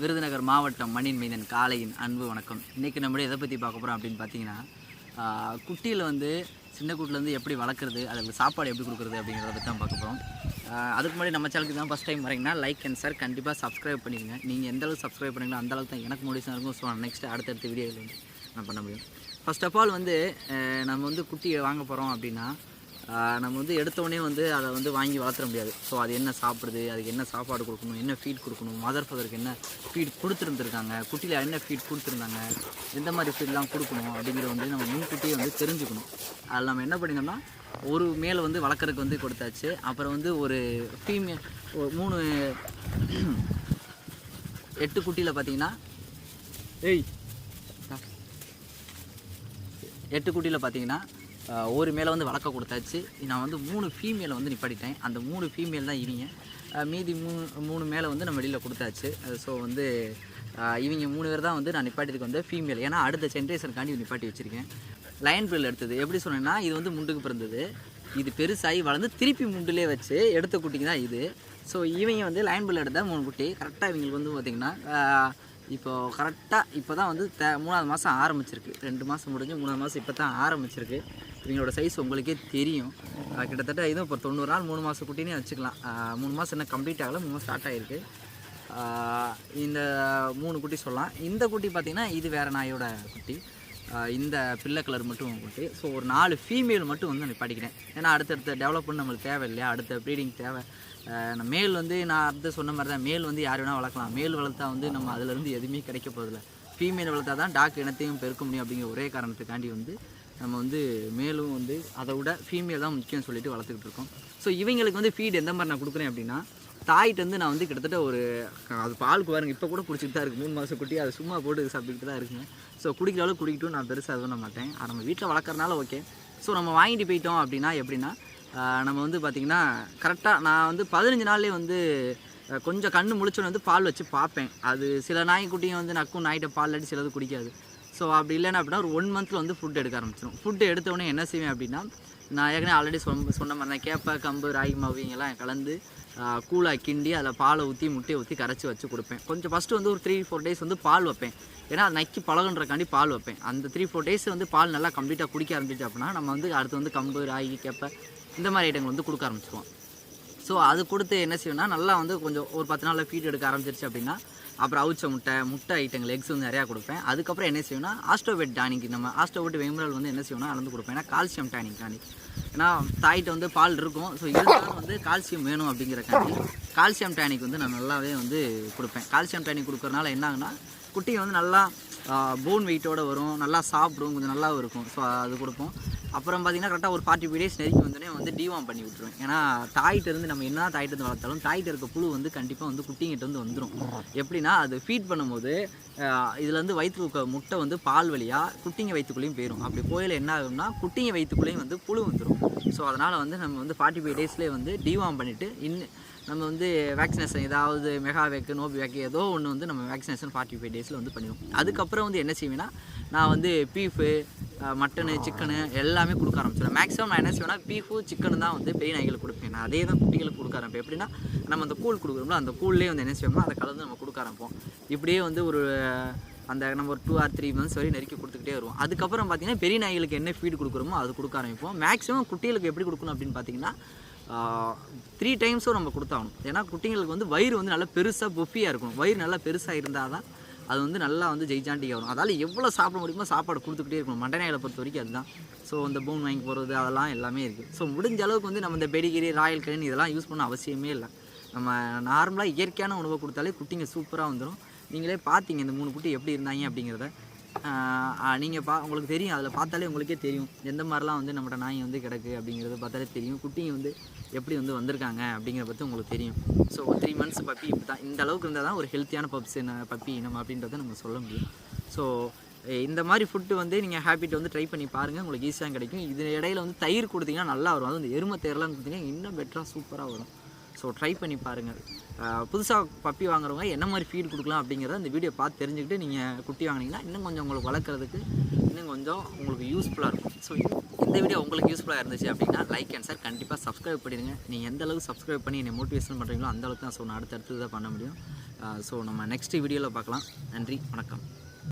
விருதுநகர் மாவட்டம் மணின் மைந்தன் காலையின் அன்பு வணக்கம். இன்றைக்கி நம்மளுடைய எதை பற்றி பார்க்க போகிறோம் அப்படின்னு பார்த்தீங்கன்னா குட்டியில் வந்து சின்ன குட்டிலேருந்து எப்படி வளர்க்குறது அதுக்கு சாப்பாடு எப்படி கொடுக்குறது அப்படிங்கிறத பற்றி தான் பார்க்க போகிறோம் அதுக்கு முன்னாடி நம்ம சேனலுக்கு தான் ஃபஸ்ட் டைம் வரீங்கன்னா லைக் அண்ட் சார் கண்டிப்பாக சப்ஸ்கிரைப் பண்ணிடுங்க நீங்கள் எந்த அளவுக்கு சப்ஸ்கிரைப் பண்ணீங்களோ அந்த அளவுக்கு தான் எனக்கு மோட்டிவேஷன் இருக்கும். ஸோ நெக்ஸ்ட் அடுத்தடுத்த வீடியோவில் வந்து நான் பண்ண முடியும். ஃபஸ்ட் ஆஃப் ஆல் வந்து நம்ம வந்து குட்டியை வாங்க போகிறோம் அப்படின்னா நம்ம வந்து எடுத்தோடனே வந்து அதை வந்து வாங்கி வளர்த்துற முடியாது. ஸோ அது என்ன சாப்பிடுது அதுக்கு என்ன சாப்பாடு கொடுக்கணும் என்ன ஃபீட் கொடுக்கணும் மதர் ஃபதருக்கு என்ன ஃபீட் கொடுத்துருந்துருக்காங்க குட்டியில் என்ன ஃபீட் கொடுத்துருந்தாங்க எந்த மாதிரி ஃபீட்லாம் கொடுக்கணும் அப்படிங்கிறத வந்து நம்ம முன்கூட்டியே வந்து தெரிஞ்சுக்கணும். அதில் நம்ம என்ன பண்ணியிருந்தோம்னா ஒரு மேலே வந்து வளர்க்குறதுக்கு வந்து கொடுத்தாச்சு. அப்புறம் வந்து ஒரு ஃபீமேல் ஒரு மூணு எட்டு குட்டியில் பார்த்தீங்கன்னா ஏய் எட்டு குட்டியில் பார்த்தீங்கன்னா ஒரு மேலே வந்து வளர்க்க கொடுத்தாச்சு. நான் வந்து மூணு ஃபீமேலை வந்து நிப்பாட்டிட்டேன். அந்த மூணு ஃபீமேல் தான் இவங்க. மீதி மூணு மூணு மேலே வந்து நம்ம வெளியில் கொடுத்தாச்சு. ஸோ வந்து இவங்க மூணு பேர் தான் வந்து நான் நிப்பாட்டியதுக்கு வந்து ஃபீமேல் ஏன்னா அடுத்த ஜென்ரேஷனுக்காண்டி நிப்பாட்டி வச்சுருக்கேன். லைன் பில் எடுத்தது. எப்படி சொன்னேன்னா இது வந்து முண்டுக்கு பிறந்தது. இது பெருசாகி வளர்ந்து திருப்பி முண்டிலே வச்சு எடுத்த குட்டிக்கு தான் இது. ஸோ இவங்க வந்து லைன் பில் எடுத்த மூணு குட்டி. கரெக்டாக இவங்களுக்கு வந்து பார்த்திங்கன்னா இப்போ கரெக்டாக இப்போ தான் வந்து த மூணாவது மாதம் ஆரம்பிச்சிருக்கு. ரெண்டு மாதம் முடிஞ்சு மூணாவது மாதம் இப்போ தான் ஆரம்பிச்சிருக்கு. இவங்களோட சைஸ் உங்களுக்கே தெரியும். கிட்டத்தட்ட இதுவும் இப்போ தொண்ணூறு நாள் மூணு மாதம் குட்டினே வச்சுக்கலாம். மூணு மாதம் என்ன கம்ப்ளீட் ஆகலை மூணு மாதம் ஸ்டார்ட் ஆகிருக்கு இந்த மூணு குட்டி சொல்லலாம். இந்த குட்டி பார்த்திங்கன்னா இது வேறு நாயோட குட்டி. இந்த பிள்ளை கலர் மட்டும் குட்டி. ஸோ ஒரு நாலு ஃபீமேல் மட்டும் வந்து நான் படிக்கிறேன் ஏன்னா அடுத்தடுத்த டெவலப்மெண்ட் நம்மளுக்கு தேவை இல்லையா? அடுத்த ப்ரீடிங் தேவை. நான் மேல் வந்து நான் அடுத்து சொன்ன மாதிரி தான் மேல் வந்து யார் வேணால் வளர்க்கலாம். மேல் வளர்த்தா வந்து நம்ம அதுலேருந்து எதுவுமே கிடைக்க போகிறதில்ல ஃபீமேல் வளர்த்தா தான் டாக் இனத்தையும் பெருக்க முடியும் அப்படிங்கிற ஒரே காரணத்துக்காண்டி வந்து நம்ம வந்து மேலும் வந்து அதை விட ஃபீமேல் தான் முக்கியம் சொல்லிட்டு வளர்த்துக்கிட்டு இருக்கோம். ஸோ இவங்களுக்கு வந்து ஃபீட் எந்த மாதிரி நான் கொடுக்குறேன் அப்படின்னா தாயிட்ட வந்து நான் வந்து கிட்டத்தட்ட ஒரு அது பாலுக்கு பாருங்க இப்போ கூட குடிச்சிட்டு தான் இருக்குது மூணு மாதம் குட்டி அது சும்மா போட்டு சாப்பிட்டுட்டு தான் இருக்குங்க ஸோ குடிக்கிற அளவுக்கு குடிக்கட்டும் நான் பெருசாக பண்ண மாட்டேன். அது நம்ம வீட்டில் வளர்க்குறனால ஓகே ஸோ நம்ம வாங்கிட்டு போயிட்டோம் அப்படின்னா எப்படின்னா நம்ம வந்து பார்த்திங்கன்னா கரெக்டாக நான் வந்து பதினஞ்சு நாள்லேயே வந்து கொஞ்சம் கண்ணு முழிச்சோன்னு வந்து பால் வச்சு பார்ப்பேன். அது சில நாய்க்குட்டியும் வந்து நக்கும் நாய்கிட்ட பால் அடி சிலது குடிக்காது. ஸோ அப்படி இல்லைன்னா அப்படின்னா ஒரு ஒன் மந்த்தில் வந்து ஃபுட் எடுக்க ஆரம்பிச்சிடும் ஃபுட்டு எடுத்தவொடனே என்ன செய்வேன் அப்படின்னா நான் ஏற்கனவே ஆல்ரெடி சொன்ன சொன்ன மாதிரி தான் கேப்பை கம்பு ராகி மாவு இங்கெல்லாம் கலந்து கூலாக கிண்டி அதில் பாலை ஊற்றி முட்டையை ஊற்றி கரைச்சி வச்சு கொடுப்பேன். கொஞ்சம் ஃபஸ்ட்டு வந்து ஒரு த்ரீ ஃபோர் டேஸ் வந்து பால் வைப்பேன். ஏன்னா அது நக்கி பழகுன்றக்காண்டி பால் வைப்பேன். அந்த த்ரீ ஃபோர் டேஸ் வந்து பால் நல்லா கம்ப்ளீட்டாக குடிக்க ஆரம்பிச்சு அப்படின்னா நம்ம வந்து அடுத்து வந்து கம்பு ராகி கேப்பை இந்த மாதிரி ஐட்டங்கள் வந்து கொடுக்க ஆரம்பிச்சிடுவோம் ஸோ அது கொடுத்து என்ன செய்யணும்னா நல்லா வந்து கொஞ்சம் ஒரு பத்து நாளில் ஃபீட் எடுக்க ஆரம்பிச்சிருச்சு அப்படின்னா அப்புறம் அவிச்ச முட்டை முட்டை ஐட்டங்கள் எக்ஸ் வந்து நிறையா கொடுப்பேன். அதுக்கப்புறம் என்ன செய்யணும்னா ஆஸ்ட்ரோபெட் டானிக் நம்ம ஆஸ்ட்ரோபெட் வெமரல் வந்து என்ன செய்யணும்னா அளந்து கொடுப்பேன். ஏன்னா கால்சியம் டானிக் டானிக் ஏன்னா தாயிட்ட வந்து பால் இருக்கும். ஸோ இருந்தாலும் வந்து கால்சியம் வேணும் அப்படிங்கிறக்காண்டி கால்சியம் டானிக் வந்து நான் நல்லாவே வந்து கொடுப்பேன். கால்சியம் டானிக் கொடுக்குறனால என்னாகுன்னா குட்டி வந்து நல்லா போன் வெயிட்டோடு வரும் நல்லா சாப்பிடும் கொஞ்சம் நல்லாவும் இருக்கும். ஸோ அது கொடுப்போம். அப்புறம் பார்த்தீங்கன்னா கரெக்டாக ஒரு ஃபார்ட்டி ஃபைவ் டேஸ் நெருக்கி வந்தோடனே வந்து டிவாம் பண்ணி விட்டுருவேன். ஏன்னா தாயிட்ட இருந்து நம்ம என்ன தாயிட்ட இருந்து வளர்த்தாலும் தாயிட்ட இருக்க புழு வந்து கண்டிப்பாக வந்து குட்டிங்கிட்ட வந்து வந்துடும் எப்படின்னா அது ஃபீட் பண்ணும்போது இதில் வந்து வயிற்றுக்க முட்டை வந்து பால் வழியாக குட்டிங்க வயிற்றுக்குள்ளேயும் போயிடும் அப்படி போயில் என்ன ஆகும்னா குட்டிங்க வயிற்றுக்குள்ளேயும் வந்து புழு வந்துடும் ஸோ அதனால் வந்து நம்ம வந்து ஃபார்ட்டி ஃபைவ் டேஸ்லேயே வந்து டிவாம் பண்ணிவிட்டு இன்னும் நம்ம வந்து வேக்சினேஷன் ஏதாவது மெகா வேக்கு நோபி வேக்கு ஏதோ ஒன்று வந்து நம்ம வேக்சினேஷன் ஃபார்ட்டி ஃபைவ் டேஸில் வந்து பண்ணிடுவோம். அதுக்கப்புறம் வந்து என்ன செய்வேன்னா நான் வந்து பீஃபு மட்டனு சிக்கனு எல்லாமே கொடுக்க ஆரம்பிச்சிடும் மேக்ஸிமம் நான் என்ன செய்வேன்னா பீஃபு சிக்கனு தான் வந்து பெரிய நாய்களுக்கு கொடுப்பேன். நான் அதே தான் குட்டிகளுக்கு கொடுக்க ஆரம்பிப்பேன். எப்படின்னா நம்ம அந்த கூழ் கொடுக்குறோம்ல அந்த கூழ்லேயே வந்து என்ன செய்வோம்னா அதை கலந்து நம்ம கொடுக்க ஆரம்பிப்போம். இப்படியே வந்து ஒரு அந்த நம்ம ஒரு டூ ஆர் த்ரீ மந்த்ஸ் வரையும் நெருக்கி கொடுத்துக்கிட்டே வருவோம். அதுக்கப்புறம் பார்த்தீங்கன்னா பெரிய நாய்களுக்கு என்ன ஃபீட் கொடுக்குறோமோ அது கொடுக்க ஆரம்பிப்போம். மேக்ஸிமம் குட்டிகளுக்கு எப்படி கொடுக்கணும் அப்படின்னு பார்த்தீங்கன்னா த்ரீ டைம்ஸும் நம்ம கொடுத்தாகணும். ஏன்னா குட்டிங்களுக்கு வந்து வயிறு வந்து நல்லா பெருசாக பொஃபியாக இருக்கணும் வயிறு நல்லா பெருசாக இருந்தால் தான் அது வந்து நல்லா வந்து ஜெயிச்சாண்டி வரும். அதால் எவ்வளோ சாப்பிட முடியுமோ சாப்பாடு கொடுத்துக்கிட்டே இருக்கணும். மண்டை நாயில பொறுத்த வரைக்கும் அதுதான். ஸோ அந்த போன் வாங்கி போகிறது அதெல்லாம் எல்லாமே இருக்குது ஸோ முடிஞ்ச அளவுக்கு வந்து நம்ம இந்த பெடிகிரி ராயல் கரின் இதெல்லாம் யூஸ் பண்ண அவசியமே இல்லை. நம்ம நார்மலாக இயற்கையான உணவை கொடுத்தாலே குட்டிங்க சூப்பராக வந்துடும் நீங்களே பார்த்தீங்க இந்த மூணு குட்டி எப்படி இருந்தாங்க அப்படிங்கிறத. நீங்கள் பா உங்களுக்கு தெரியும். அதில் பார்த்தாலே உங்களுக்கே தெரியும். எந்த மாதிரிலாம் வந்து நம்மளோட நாய் வந்து கிடக்கு அப்படிங்கிறத பார்த்தாலே தெரியும். குட்டிங்க வந்து எப்படி வந்து வந்திருக்காங்க அப்படிங்கிறத பற்றி உங்களுக்கு தெரியும். ஸோ த்ரீ மந்த்ஸ் பப்பி இப்படி தான் இந்த அளவுக்கு இருந்தால் தான் ஒரு ஹெல்த்தியான பப்ஸ் பப்பி நம்ம அப்படின்றத நம்ம சொல்ல முடியும். ஸோ இந்த மாதிரி ஃபுட்டு வந்து நீங்கள் ஹேபிட் வந்து ட்ரை பண்ணி பாருங்கள் உங்களுக்கு ஈஸியாக கிடைக்கும். இது இடையில வந்து தயிர் கொடுத்தீங்கன்னா நல்லா வரும். அது வந்து எருமை தயிர்லாம் கொடுத்தீங்கன்னா இன்னும் பெட்டராக சூப்பராக வரும். ஸோ ட்ரை பண்ணி பாருங்கள். புதுசாக பப்பி வாங்குறவங்க என்ன மாதிரி ஃபீட் கொடுக்கலாம் அப்படிங்கிறத இந்த வீடியோ பார்த்து தெரிஞ்சுக்கிட்டு நீங்கள் குட்டி வாங்கினீங்கன்னா இன்னும் கொஞ்சம் உங்களுக்கு வளர்க்குறதுக்கு இன்னும் கொஞ்சம் உங்களுக்கு யூஸ்ஃபுல்லாக இருக்கும். ஸோ இந்த வீடியோ உங்களுக்கு யூஸ்ஃபுல்லாக இருந்துச்சு அப்படின்னா லைக் அண்ட் சார் கண்டிப்பாக சப்ஸ்கிரைப் பண்ணிடுங்க. நீங்கள் எந்த அளவுக்கு சப்ஸ்கிரைப் பண்ணி என்னை மோட்டிவேஷன் பண்ணுறீங்களோ அந்த அளவுக்கு தான் ஸோ நான் அடுத்தடுத்து தான் பண்ண முடியும். ஸோ நம்ம நெக்ஸ்ட் வீடியோவில் பார்க்கலாம். நன்றி வணக்கம்.